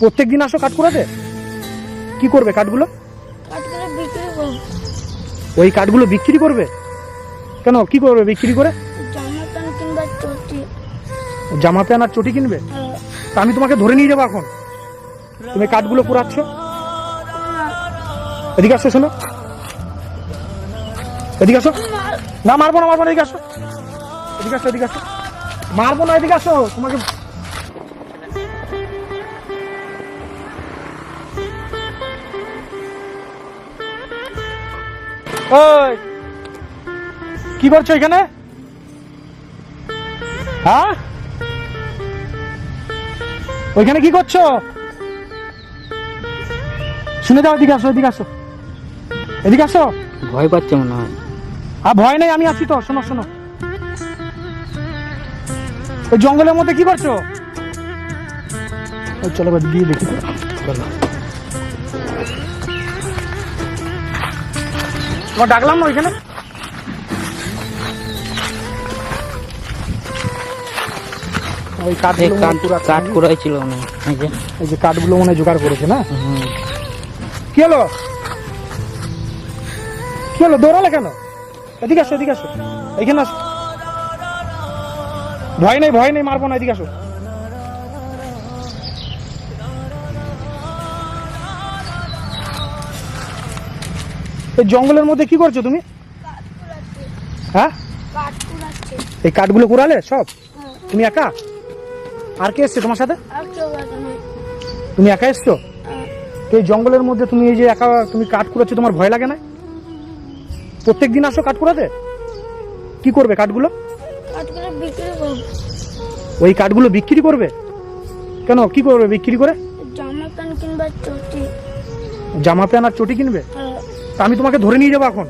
প্রত্যেক দিন আসো কাঠ কুড়াতে? কি করবে কাঠগুলো? কাঠগুলো বিক্রি করব। ওই কাঠগুলো বিক্রি করবে? কেন কি করবে বিক্রি করে? জামা প্যান্ট চটি। আর চটি কিনবে? হ্যাঁ। তা আমি তোমাকে ধরে নিয়ে যাব এখন। তুমি কাঠগুলো কুড়াচ্ছ। এদিকে আসো শোনো। এদিকে আসো। না মারবো না মারবো না এদিকে আসো। এদিকে আসো এদিকে আসো। মারবো না এদিকে আসো। তোমাকে ওই। কি করছ এখানে? হ্যাঁ? ওইখানে কি করছ? শুনে যাও এদিকে আসো এদিকে আসো। এদিকে আসো। ভয় পাচ্ছে মনে হয়। আর ভয় নেই আমি আছি তো শোনো শোনো। ওই জঙ্গলের মধ্যে কি করছ? চলো গিয়ে দেখি। চলো। তোমার ডাকলাম না ওইখানে? ওই কাঠ এই যে। কাঠগুলো মনে জোগাড় করেছে না? হুম। কি হলো? কি হলো? দৌড়ালে কেন? এদিকে আসো এদিকে আসো। এখানে আসো। ভয় নেই ভয় নেই মারবো না এদিকে আসো। এই জঙ্গলের মধ্যে কি করছ তুমি? হ্যাঁ? এই কাঠগুলো কুড়ালে সব। তুমি একা? আর কে এসছে তোমার সাথে? তুমি একা এসছো। তো এই জঙ্গলের মধ্যে তুমি এই যে একা তুমি কাঠ কুড়াচ্ছ তোমার ভয় লাগে না? প্রত্যেক দিন আসো কাঠ কুড়াতে? কি করবে কাঠগুলো? ওই কাঠগুলো বিক্রি করবে? কেন? কি করবে বিক্রি করে? জামা প্যান্ট চটি। জামা প্যান্ট আর চটি কিনবে? হ্যাঁ। তা আমি তোমাকে ধরে নিয়ে যাব এখন।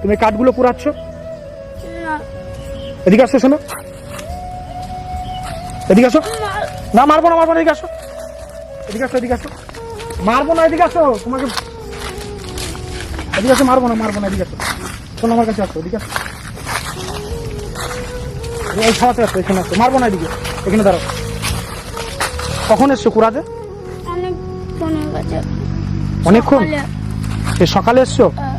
তুমি কাঠগুলো কুড়াচ্ছ এদিকে আসো শোনো। এদিকে আসো। না। মারবো না মারবো না এদিকে আসো। এদিকে আসো এদিকে আসো। মারবো না এদিকে আসো। তোমাকে এদিকে আসো মারবো না মারবো না এদিকে আসো। শোনো আমার কাছে আসো এদিকে আসো। এই ছাড়াতে আসো এখানে আসো। মারবো না এদিকে। এখানে দাঁড়াও। কখন এসছো কুড়াতে অনেক অনেকক্ষণ? সকালে, সে সকালে এসছো? হ্যাঁ,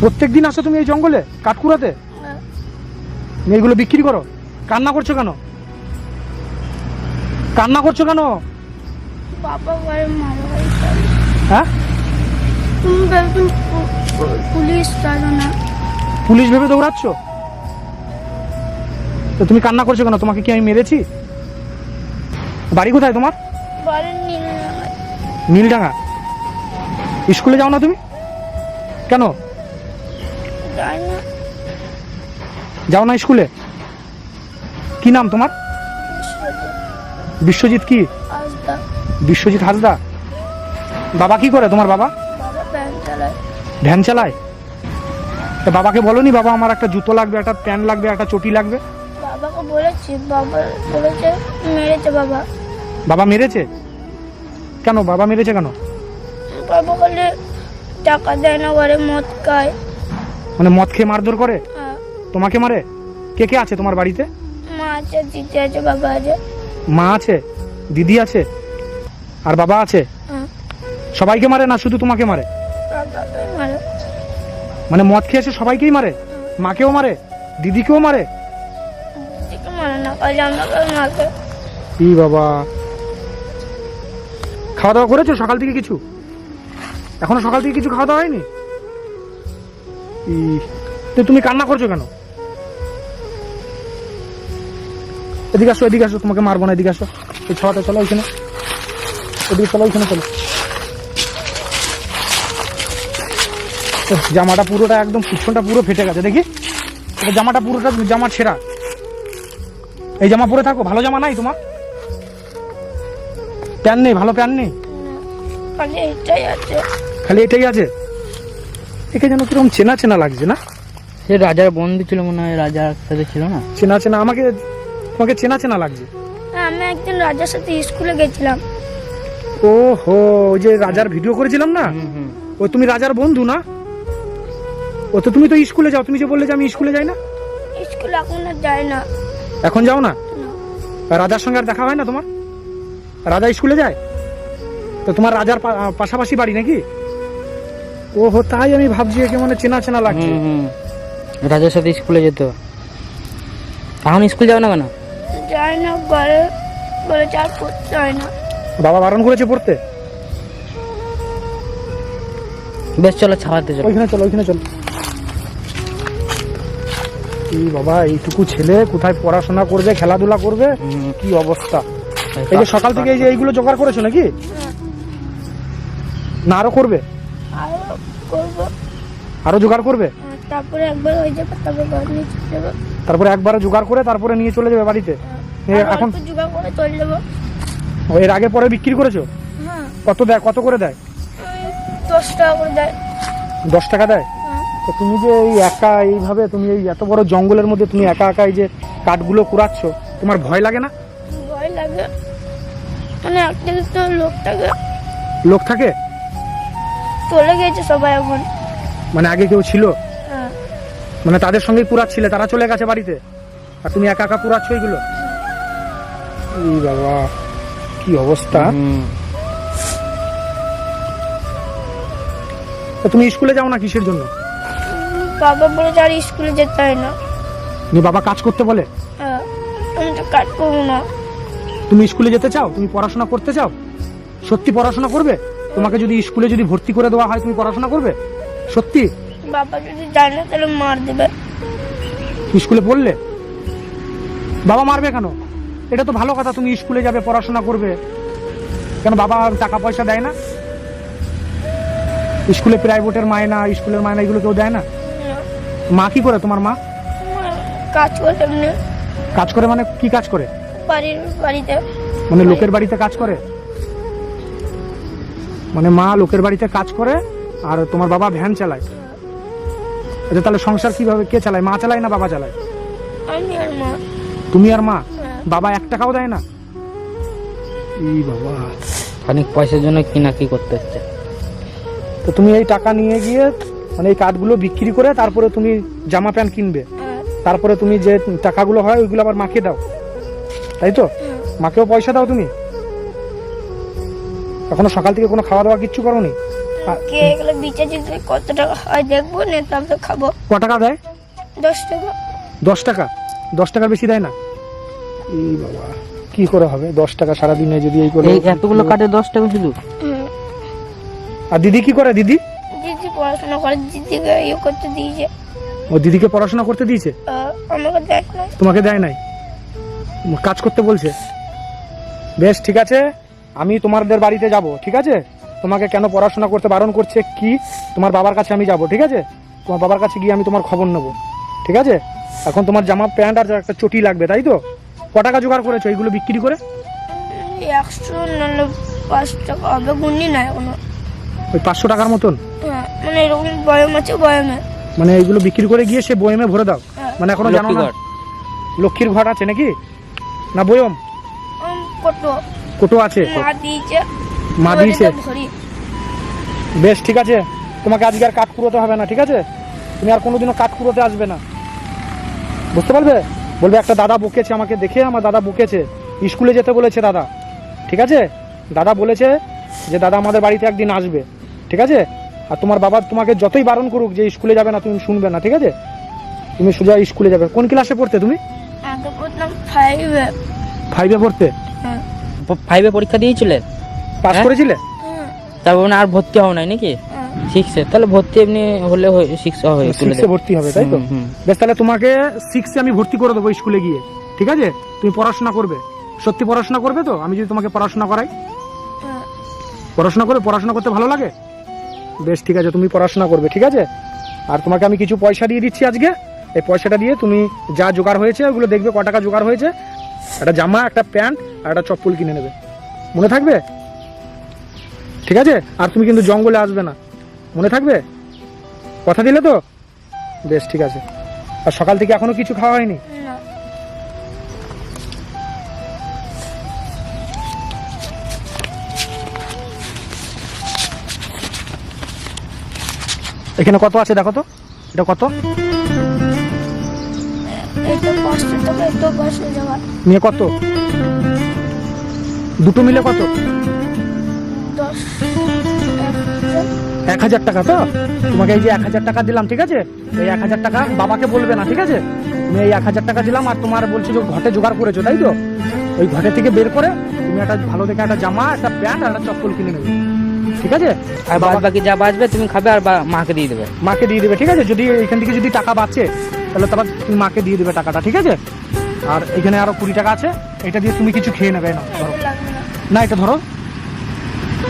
প্রত্যেক দিন আসো তুমি এই জঙ্গলে কাঠ কুড়াতে হ্যাঁ। এইগুলো বিক্রি করো। কান্না করছ কেন? কান্না করছ কেন? হ্যাঁ? পুলিশ ভেবে দৌড়াচ্ছ? তো তুমি কান্না করছ কেন? তোমাকে কি আমি মেরেছি? বাড়ি কোথায় তোমার? নীল নীলডাঙ্গা স্কুলে যাও না তুমি? কেন? যাও না স্কুলে? কি নাম তোমার? বিশ্বজিৎ কি? বিশ্বজিৎ হাসদা? বাবা কি করে তোমার বাবা? ভ্যান চালায়। তা বাবাকে বলনি বাবা আমার একটা জুতো লাগবে একটা প্যান্ট লাগবে একটা চটি লাগবে? বাবাকে বলেছি বাবা বলেছে মেরেছে বাবা। বাবা মেরেছে? কেন? বাবা মেরেছে কেন? বাবা বলে টাকা দেয় না ঘরে মদ খায়। মানে মদ খেয়ে মারধর করে? হ্যাঁ, তোমাকে মারে? কে কে আছে তোমার বাড়িতে? মা আছে দিদি আছে বাবা আছে। মা আছে? দিদি আছে? আর বাবা আছে? হ্যাঁ, সবাইকে মারে না শুধু তোমাকে মারে? বাবাকে মারে। মানে মদ খেয়ে এসে সবাইকেই মারে? মাকেও মারে? দিদিকেও মারে? দিদিকে মারে না কাজে আমাকে মাকে ই বাবা। খাওয়া দাওয়া করেছ সকাল থেকে কিছু? এখনও সকাল থেকে কিছু খাওয়া দাওয়া হয়নি? তো তুমি কান্না করছ কেন? এদিকে আসো এদিকে আসো, তোমাকে মারবো না, এদিকে আসো। এই ছটা চলো ওইখানে এদিকে চলো ওইখানে চলো। জামাটা পুরোটা একদম পিছনটা পুরো ফেটে গেছে, দেখি? জামাটা পুরোটা জামা ছেঁড়া। এই জামা পরে থাকো, ভালো জামা নাই তোমার? প্যান নেই, ভালো প্যান নেই? খালি এইটাই আছে। খালি এটাই আছে? একে যেন কীরকম চেনা চেনা লাগছে না? সে রাজার বন্ধু ছিল মনে হয় রাজার সাথে ছিল না? চেনা চেনা আমাকে তোমাকে চেনা চেনা লাগছে? হ্যাঁ, আমি একদিন রাজার সাথে স্কুলে গেছিলাম। ও হো ওই যে রাজার ভিডিও করেছিলাম না? ও তুমি রাজার বন্ধু না? ও তো তুমি তো স্কুলে যাও তুমি যে বললে যে আমি স্কুলে যাই না? স্কুলে এখন আর যায় না। এখন যাও না? না, রাজার সঙ্গে আর দেখা হয় না তোমার? রাজা স্কুলে যায়? তো তোমার রাজার পা- পাশাপাশি বাড়ি নাকি? ও হো তাই আমি ভাবছি একে মানে চেনা চেনা লাগছে। রাজার সাথে স্কুলে যেত। এখন স্কুল যাও না কেন? যাই না ঘরে ঘরে চার পড়তে হয় না। বাবা বারণ করেছে পড়তে? বেশ চলো ছাড়াতে চলো। ওইখানে চলো ওইখানে চলো। এই বাবা এইটুকু ছেলে কোথায় পড়াশোনা করবে খেলাধুলা করবে। কি অবস্থা? এই যে সকাল থেকে এই যে এইগুলো জোগাড় করেছ নাকি? না আরও করবে? আরও আরও জোগাড় করবে? তারপরে একবার হয়ে যাবে তারপর ঘর নিয়ে চলে যাব। তারপরে একবারে জোগাড় করে তারপরে নিয়ে চলে যাবে বাড়িতে? এখন জোগাড় করে চলে যাব। এর আগে পরে বিক্রি করেছ? হ্যাঁ। কত দেয় কত করে দেয়? দশ টাকা করে দেয়। দশ টাকা দেয়? হ্যাঁ। তো তুমি যে এই একা এইভাবে তুমি এই এত বড় জঙ্গলের মধ্যে তুমি একা একা এই যে কাঠগুলো কুড়াচ্ছ তোমার ভয় লাগে না? ভয় লাগে। মানে তো লোক থাকে। লোক থাকে? চলে গেছে সবাই এখন। মানে আগে কেউ ছিল? হ্যাঁ। মানে তাদের সঙ্গে কুড়াচ্ছিলে তারা চলে গেছে বাড়িতে? আর তুমি একা একা কুড়াচ্ছ এইগুলো এই বাবা কি অবস্থা। তুমি স্কুলে যাও না কিসের জন্য? বাবা বলে আর স্কুলে যেতে হয় না। তুমি বাবা কাজ করতে বলে? হ্যাঁ আমি তো কাজ করব না। তুমি স্কুলে যেতে চাও? তুমি পড়াশোনা করতে চাও? সত্যি পড়াশোনা করবে? তোমাকে যদি স্কুলে যদি ভর্তি করে দেওয়া হয় তুমি পড়াশোনা করবে? সত্যি? বাবা যদি যায় না তাহলে মার দেবে। স্কুলে পড়লে? বাবা মারবে কেন? এটা তো ভালো কথা তুমি স্কুলে যাবে পড়াশোনা করবে। কেন বাবা টাকা পয়সা দেয় না? স্কুলে প্রাইভেটের মায়না স্কুলের মায়না এগুলো কেউ দেয় না? না, মা কি করে তোমার মা? কাজ করে কাজ করে মানে কি কাজ করে? বাড়ির বাড়িতে। মানে লোকের বাড়িতে কাজ করে? মানে মা লোকের বাড়িতে কাজ করে আর তোমার বাবা ভ্যান চালায়। আচ্ছা তাহলে সংসার কীভাবে? কে চালায়? মা চালায় না বাবা চালায়? মা। তুমি আর মা? হ্যাঁ, বাবা এক টাকাও দেয় না? এই বাবা। খানিক পয়সার জন্য কি না কি করতে হচ্ছে। তো তুমি এই টাকা নিয়ে গিয়ে মানে এই কাঠগুলো বিক্রি করে তারপরে তুমি জামা প্যান্ট কিনবে। হ্যাঁ, তারপরে তুমি যে টাকাগুলো হয় ওইগুলো আবার মাকে দাও। তাই তো? হ্যাঁ। মাকেও পয়সা দাও তুমি? এখনও সকাল থেকে কোনো খাওয়া দাওয়া কিচ্ছু করোনি? কে এগুলো বিচার যদি কত টাকা হয় দেখব না তারপরে খাব। ক টাকা দেয়? দশ টাকা। দশ টাকা? দশ টাকার বেশি দেয় না? এই বাবা কি করে হবে? দশ টাকা সারাদিনে যদি এই করে এই এতগুলো কাটে দশ টাকা শুধু? হুম। আর দিদি কি করে? দিদি? দিদি পড়াশোনা করে দিদিকে ইয়ে করতে দিয়েছে। ও দিদিকে পড়াশোনা করতে দিয়েছে? আমাকে দেখ না তোমাকে দেয় নাই? কাজ করতে বলছে? বেশ ঠিক আছে। আমি তোমাদের বাড়িতে যাব ঠিক আছে? তোমাকে কেন পড়াশোনা করতে বারণ করছে? কি? তোমার বাবার কাছে আমি যাব ঠিক আছে? তোমার বাবার কাছে গিয়ে আমি তোমার খবর নেব ঠিক আছে? এখন তোমার জামা প্যান্ট আর একটা চটি লাগবে তাই তো? ক টাকা জোগাড় করেছ এইগুলো বিক্রি করে? একশো নাহলে পাঁচ টাকা হবে গুণি না এখনও ওই পাঁচশো টাকার মতন? হ্যাঁ মানে এরকম বয়ম আছে বয়মে। মানে এইগুলো বিক্রি করে গিয়ে সে বয়েমে ভরে দাও। হ্যাঁ। মানে এখনও জানো না? লক্ষ্মীর ঘর আছে নাকি? না বয়ম? কত? কোটো আছে? মা দিয়েছে। মা দিয়েছে? বেশ ঠিক আছে। তোমাকে আজকে আর কাঠ কুড়োতে হবে না ঠিক আছে? তুমি আর কোনোদিনও কাঠ কুড়োতে আসবে না। বুঝতে পারবে? বলবে একটা দাদা বকেছে আমাকে দেখে আমার দাদা বকেছে। স্কুলে যেতে বলেছে দাদা। ঠিক আছে? দাদা বলেছে যে দাদা আমাদের বাড়িতে একদিন আসবে। ঠিক আছে? আর তোমার বাবা তোমাকে যতই বারণ করুক যে স্কুলে যাবে না তুমি শুনবে না। ঠিক আছে? তুমি সোজা স্কুলে যাবে। কোন ক্লাসে পড়তে তুমি? ফাইভে ফাইভে পড়তে? হ্যাঁ ফাইভে পরীক্ষা দিয়েছিলে? পাস হ্যাঁ? করেছিলে? হ্যাঁ তারপর মানে আর ভর্তি হও নাই নাকি? হ্যাঁ। সিক্সে তাহলে ভর্তি এমনি হলে সিক্স হয়ে সিক্সে ভর্তি হবে তাই তো। বেশ তাহলে তোমাকে সিক্সে আমি ভর্তি করে দেবো স্কুলে গিয়ে। ঠিক আছে? তুমি পড়াশোনা করবে। সত্যি পড়াশোনা করবে তো? আমি যদি তোমাকে পড়াশোনা করাই। হ্যাঁ পড়াশোনা করে পড়াশোনা করতে ভালো লাগে? বেশ ঠিক আছে তুমি পড়াশোনা করবে ঠিক আছে? আর তোমাকে আমি কিছু পয়সা দিয়ে দিচ্ছি আজকে। এই পয়সাটা দিয়ে তুমি যা জোগাড় হয়েছে ওগুলো দেখবে ক টাকা জোগাড় হয়েছে। একটা জামা একটা প্যান্ট আর একটা চপ্পল কিনে নেবে। মনে থাকবে? ঠিক আছে? আর তুমি কিন্তু জঙ্গলে আসবে না। মনে থাকবে? কথা দিলে তো? বেশ ঠিক আছে। আর সকাল থেকে এখনও কিছু খাওয়া হয়নি? এখানে কত আছে দেখো তো? এটা কত? এই তো পাঁচশো টাকা এই তো নিয়ে কত? দুটো মিলে কত? দশ এক হাজার টাকা তো? তোমাকে এই যে এক হাজার টাকা দিলাম ঠিক আছে? এই এক হাজার টাকা বাবাকে বলবে না ঠিক আছে? তুমি এই এক হাজার টাকা দিলাম আর তোমার বলছো যে ঘটে জোগাড় করেছ তাই তো? ওই ঘটে থেকে বের করে তুমি একটা ভালো দেখে একটা জামা একটা প্যান্ট আর একটা চপ্পল কিনে নেবে ঠিক আছে? আর বাদ বাবা- বাকি যা বাঁচবে তুমি খাবে আর বা- মাকে দিয়ে দেবে। মাকে দিয়ে দেবে ঠিক আছে? যদি এখান থেকে যদি টাকা বাঁচে তাহলে তারপর তুমি মাকে দিয়ে দেবে টাকাটা ঠিক আছে? আর এখানে আরও কুড়ি টাকা আছে এটা দিয়ে তুমি কিছু খেয়ে নেবে না ধরো। না এটা ধরো।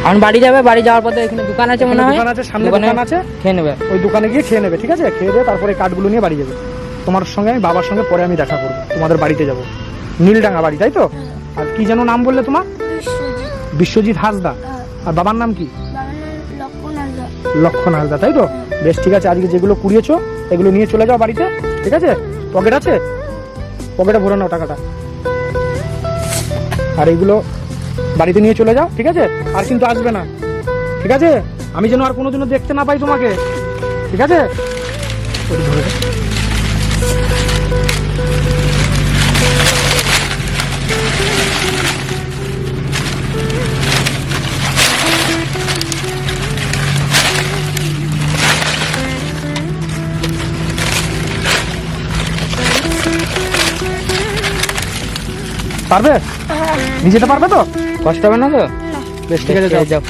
এখন বাড়ি যাবে বাড়ি যাওয়ার পথে এখানে দোকান আছে মনে হয়। দোকান আছে, সামনে দোকানে আছে। খেয়ে নেবে। ওই দোকানে গিয়ে খেয়ে নেবে ঠিক আছে? খেয়ে দিয়ে তারপরে কার্ডগুলো নিয়ে বাড়ি যাবে। তোমার সঙ্গে আমি বাবার সঙ্গে পরে আমি দেখা করব। তোমাদের বাড়িতে যাব। নীলডাঙ্গা বাড়ি তাই তো? আর কি যেন নাম বললে তোমার? বিশ্বজিৎ। হাসদা হ্যাঁ, আর বাবার নাম কি? বাবার নাম লক্ষণ হাসদা তাই তো? বেশ ঠিক আছে আজকে যেগুলো কুড়িয়েছো এগুলো নিয়ে চলে যাও বাড়িতে। ঠিক আছে? পকেট আছে? পকেটে ভরে নাও টাকাটা। আর এগুলো বাড়িতে নিয়ে চলে যাও, ঠিক আছে? আর কিন্তু আসবে না। ঠিক আছে? আমি যেন আর কোনো দিনও দেখতে না পাই তোমাকে। ঠিক আছে? পারবে? হ্যাঁ। নিজেটা পারবে তো? কষ্ট হবে না তো? বেশ ঠিক আছে যাও। যাও।